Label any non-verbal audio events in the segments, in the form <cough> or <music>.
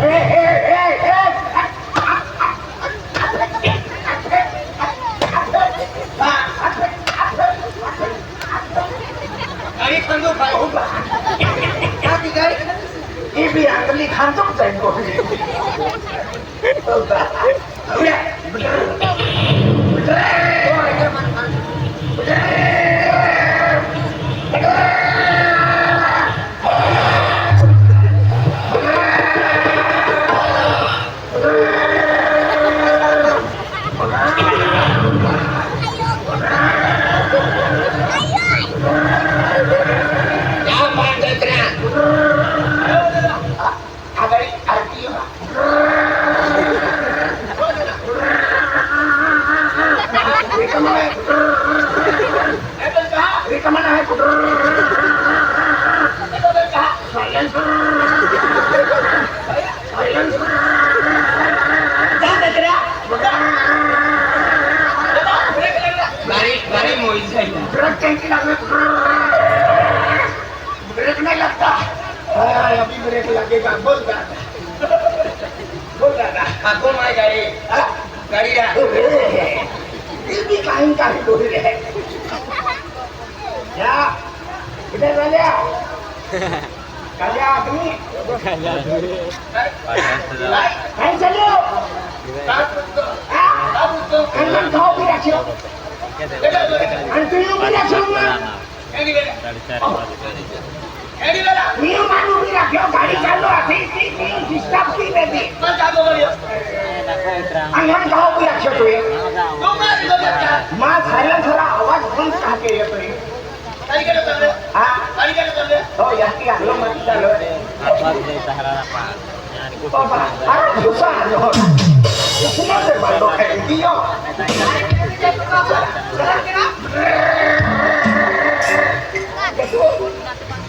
Eh, eh. கேட்பான் போதுக்கா போதுக்காடா அக்கோமா கடி கடிடா திருப்பி காய் காய் போடுறேன் இதே வேலையா கல்யாணம் பண்ணி கல்யாணம் சொல்லு கண்ணன் காப்பி ஆச்சு அந்த திரும்ப ஆச்சு झाल्या काल्या तुम्ही काय काय झालं काय बोलतो? हा? काय बोलतो? खानदान खाऊ बी राखीव. आणि तुम्ही उभे राखीव मग. गाडी गेल्या. गाडी गेल्या. मी मानू उभी राखीव. गाडी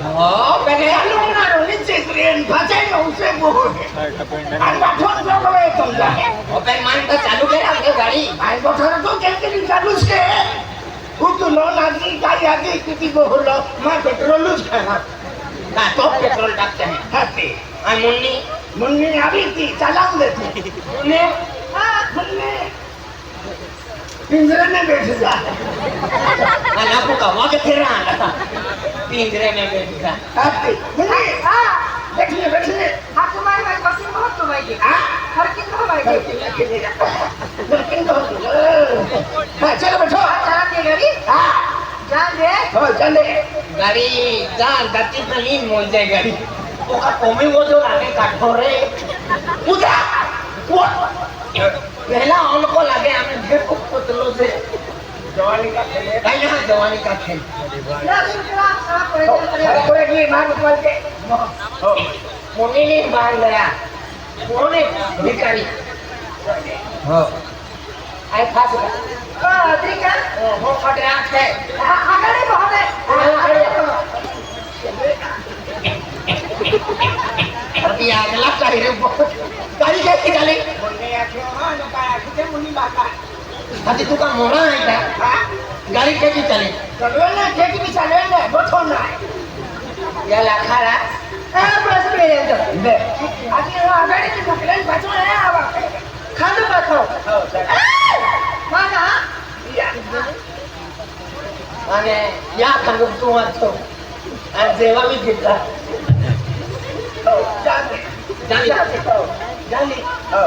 Oh, perché allora non legge Green, facendo un seguito. Allora, forse lo vedo già. Oh, per manca saluto era che gari. Ma il vostro tu che ti saluto che è? উত্তর নাকি তাই আগে কৃতি হলো মা পেট্রোল খানা না তো পেট্রোল ডাকতে হাতে আর মুন্নি মুন্নি আবৃত্তি চালাও দেখি মুন্নি হ্যাঁ মুন্নি पिंजरे में बैठ जा मला आपको कवा के फिर रहा पिंजरे में बैठ जा हा ते. मुन्नी, हा, बैठिए, बैठिए. हा तुम्हाला माहिती बसून बघतो माहिती हा? हरकीत नव्ह माहिती हा, चलो बैठो. हा, चला ते घरी हा, जा दे हो, चले. गाड़ी जा गति में नहीं मोल जाए गाड़ी तो का कोमी वो जो लागे काठो रे उठा. वो. पहला उनको लगे हमें देखो पुतलों से जवानी का खेल है. यहाँ जवानी का खेल या तुमच्या सहा हो, पोळ्याच्या अरे, कडे. पुढे घे, मार उचलते. हो. मुन्नी ने बाँध गया उन्होंने भिखारी हो. आई खास का अ, हो फट है हा, आघाडी भाव आहे. अभी अगला चाहिए बहुत गाड़ी कैसी चली मुन्नी आखियो, हा, नका आखिते मुन्नी बाका. आधी तुका मोडा आहे का? गाडी कशी चालेल. चालवेल ना त्याची मी चालवेल ना बसवणार याला खाला आघाडीची ढकलेल पाचवण आहे खांदो पाठव माझा आणि या खांदो तू वाचतो आणि जेव्हा मी घेतला. झाली. झाली. हो.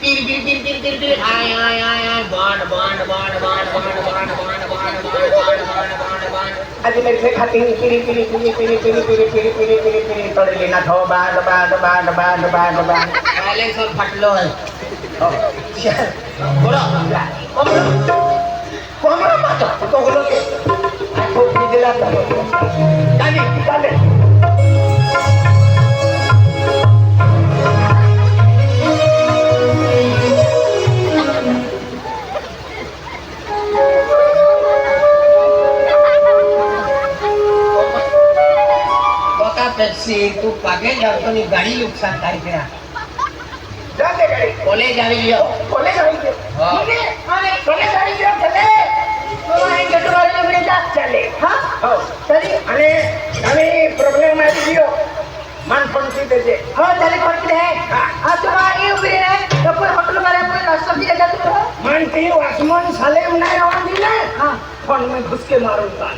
पीर पीर पीर पीर पीर पीर आय आय आय आय बाण बाण बाण बाण बाण बाण बाण बाण बाण बाण बाण बाण बाण आज मेरे से खाती हुई पीरी पीरी पीरी पीरी पीरी पीरी पीरी पीरी पीरी पीरी तोड़ लेना थो बाद बाद बाद बाद बाद बाद पहले सब फटलो है बोलो कोमरा मत तो बोलो के आपको दिला था जाने जाने છે તો પગે જાવની ઘણી નુકસાન થાય છે. કોલેજ આવી ગયો. કોલેજ આવી ગયો. કોલેજ આવી ગયો હા? ચલી. અને હા ચાલે પંખી દે. એ ઊભી રહે. તો કોઈ કોઈ નાસ્તો દે જતો મન સાલે ઉનાય આવવાની ને? હા. પણ મેં ઘુસકે મારું કાન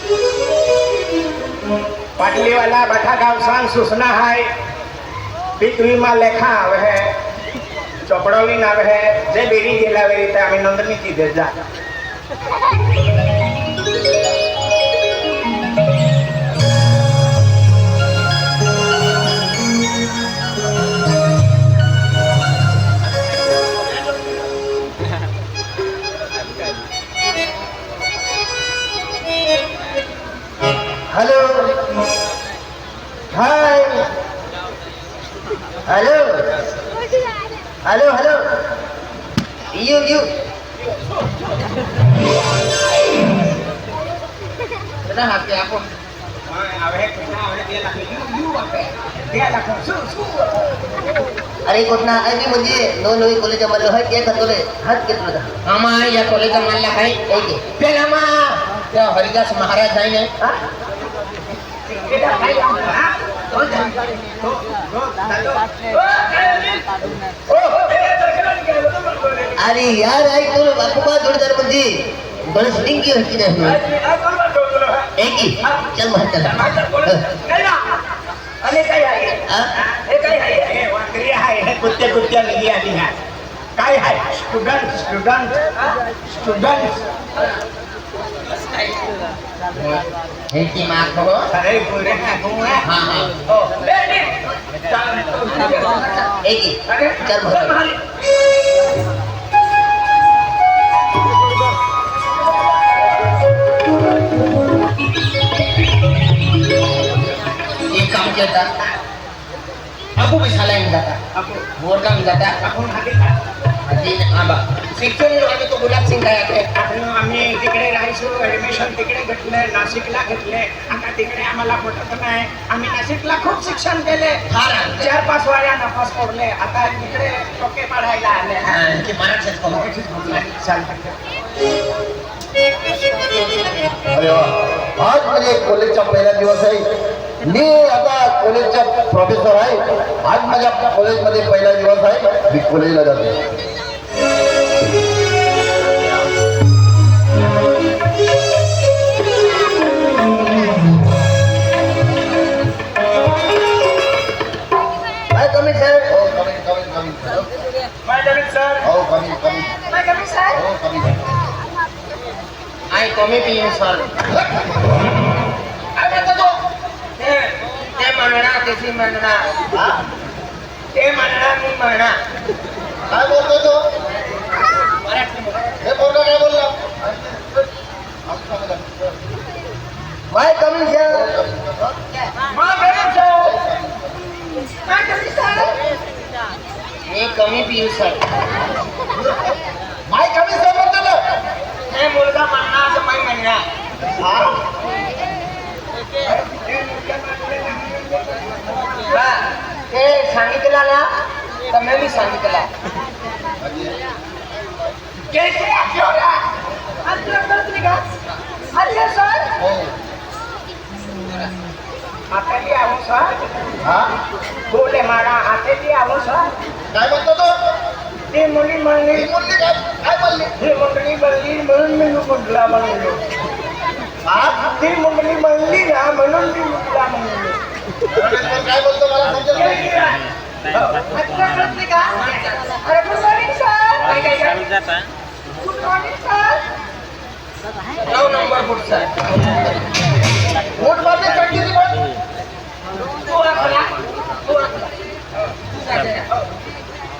પાટલીવાલા બઠા ગામ સાંગ સુસના હાય. પીક વીમા લેખા આવે હે, ચોપડોલીન આવે હે, જે બેરી ગયેલા આવી રીતે અમે નોંધણી કીધે જા. કોલેજ મળ્યો હોય એક હતો રે હાથ કેટલો દા આમાં યા કોલેજ મળ્યા હોય એક પેલામાં તે હરિદાસ મહારાજ થાય ને હા એડા ભાઈ હા ઓ અરે યાર આઈ તો બાપુબા જોડદાર બંધી बड़ा स्टिंग की होती नहीं एक ही चल वहाँ चल अरे कहीं है कहीं है कुत्ते कुत्ते मिली आती है काय आहे स्टूडेंट स्टूडेंट स्टूडेंट हे मार मार्क अरे पूरे ना है हाँ हाँ ओ बेटी चल एक ही चल भाई Aku bisa जाता kata. Aku. Murka kata. Aku nanti kata. Hadi आबा शिक्षण आम्ही तो गुलाब सिंग आहे. आपण आम्ही तिकडे राहायचो ऍडमिशन तिकडे घेतले नाशिकला घेतले. आता तिकडे आम्हाला पटत नाही आम्ही नाशिकला खूप शिक्षण केले. चार पाच वाऱ्या नफास पडले आता तिकडे टोके पाडायला आले. की मराठीच अरे वा. आज म्हणजे कॉलेजचा पहिला दिवस आहे. मी आता कॉलेजचा प्रोफेसर आहे. आज माझ्या कॉलेजमध्ये पहिला दिवस आहे. मी कॉलेजला जातो. নাই কমি পিয়ে সর আরে তো তো ते म्हणणार त्याची म्हणणार ते म्हणणार मी म्हणणार काय बोलतो तो? हे बोलतो काय बोलला? माय कमी घ्या मी कमी पिऊ सर। आहो सर हा? बोले मारा आता बी आहो सर. काय म्हणतो तो? ती मुली म्हणली मुलगी काय काय बोलली ही मुलगी म्हणली म्हणून मी मुलगा म्हणलो. हा? ती मुलगी म्हणली ना म्हणून मी मुलगा म्हणलो. काय बोलतो मला समजत नाही. अच्छा करते का अरे good morning sir. Good morning sir. नऊ नंबर पुढचा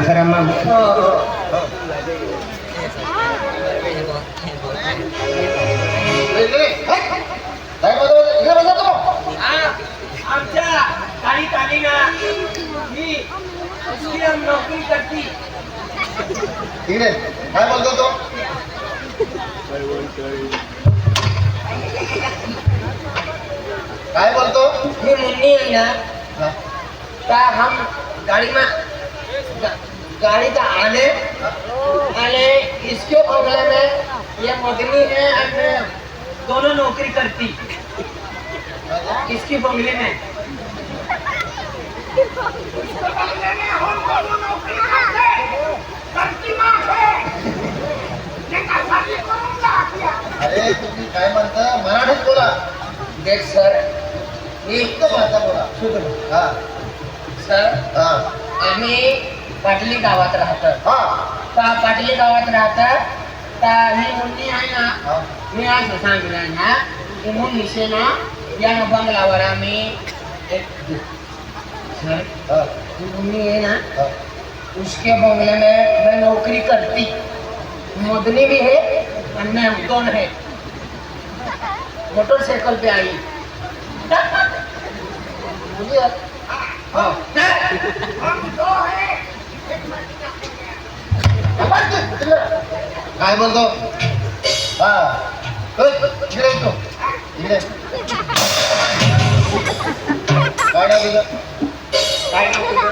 जरा मग हो हो काय बोलतो इकडे बसा तो आमच्या काही काही ना मी मुस्लिम नोकरी करती इकडे काय बोलतो तो काय बोलतो मी मुन्नी आहे ना हा. का हम गाड़ी में गा- गाड़ी का आने आने इसके बगल में ये मदनी है और दोनों नौकरी करती। इसकी बंगले में? अरे तुम्ही काय म्हणता? मराठीत बोला. देख सर मी शुद्ध भाषा बोला. हा. हा. आम्ही पाटली गावात राहतो. हा. का पाटली गावात राहतात तर ही मुन्नी आहे ना. मी असं सांगितलं ना की मुन्नीशे ना या बंगलावर आम्ही एक सर मुन्नी है ना. उसके बंगले में मैं नौकरी करती. मदनी भी है और मैं दोन है मोटरसाइकिल पे आई आहे. हाँ <laughs> काय बोलतो? हा. इकडे इकडे. काय तुझं? काय तुझं?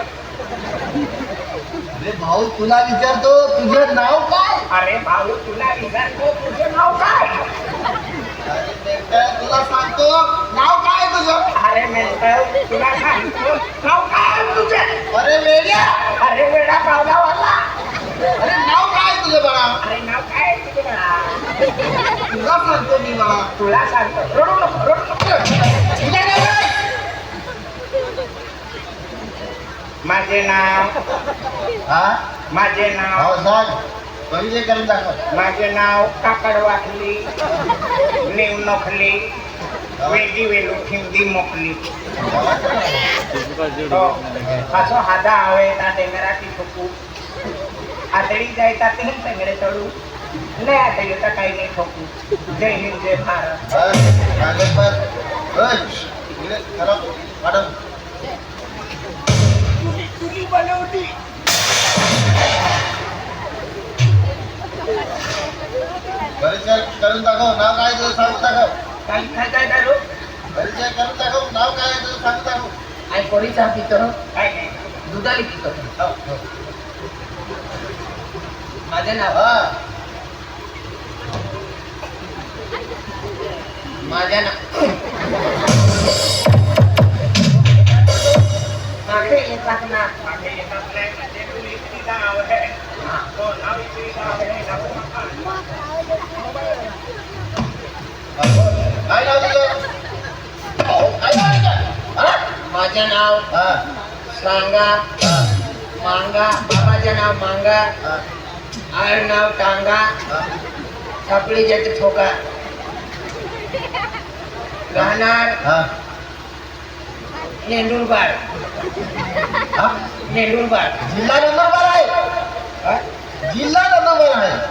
अरे भाऊ तुला विचारतो तुझं नाव काय? अरे भाऊ तुला विचारतो तुझं नाव काय? तुला सांगतो नाव काय तुझं? अरे मेंटल तुला सांगतो नाव काय तुझं? अरे मेड्या अरे वेडा पावलावाला अरे नाव काय तुझं बाळा? अरे नाव काय तुझं बाळा? तुला सांगतो मी बाळा. तुला सांगतो. रडू नको रडू नको. माझे नाव. हा? माझे नाव. भाऊ सांग. पहिले करून दाखव. माझे नाव काकड वाकली. નહીં નોખલી વેલી વેલું ખીમદી મોકલી. પાછો હાથા આવે ત્યાં ટેંગરાથી ઠોકવું આતડી જાય ત્યાં તેમ ટેંગરે ચડવું લે આતડી તો કાંઈ નહીં ઠોકવું જય હિન્દ, જય ભારત. મેડમ બનાવટી करून दाखव नाव काय तुझं सांगू दाखव. काय काय काय काय लो? परिचय करून दाखव नाव काय तुझं सांगू दाखव. आई कोणी चहा पितो काय? काय दुधाली पितो हो, हो. माझं नाव. हा. माझ्या नाव. मागे येतात ना मागे येतात नाही, म्हणजे तू इतकीचा नाव आहे. हो, नाव इतकीचा आहे, नाव नका. काय नाव तुझं हो, काय नाव तुझं? माझं नाव सांगा. मांगा. बाबाचं नाव मांगा. नाव टांगा. छापडी ठोका. राहणार नेंडुरबार जिल्हा नंदुरबार आहे. जिल्हा नंदुरबार आहे.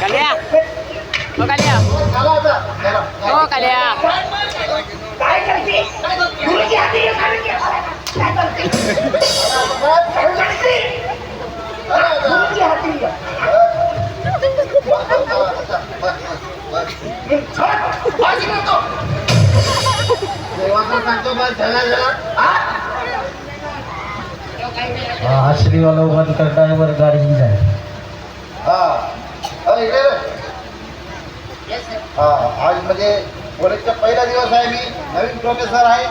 Kalia. Oh Kalia. चला आता. चला. Oh Kalia. काय करते गुरुजी हाती घे, हाती घे. काय करते काय करते? चला आता. गुरुजी हाती घे. बाजी नको. देवाचं सांगतो बस झाला झाला आश्री वाला बंद करता है वर गाड़ी ही जाए। हाँ। हा, इकडे रे. हा आज कॉलेज कॉलेजचा पहिला दिवस आहे मी नवीन प्रोफेसर आहे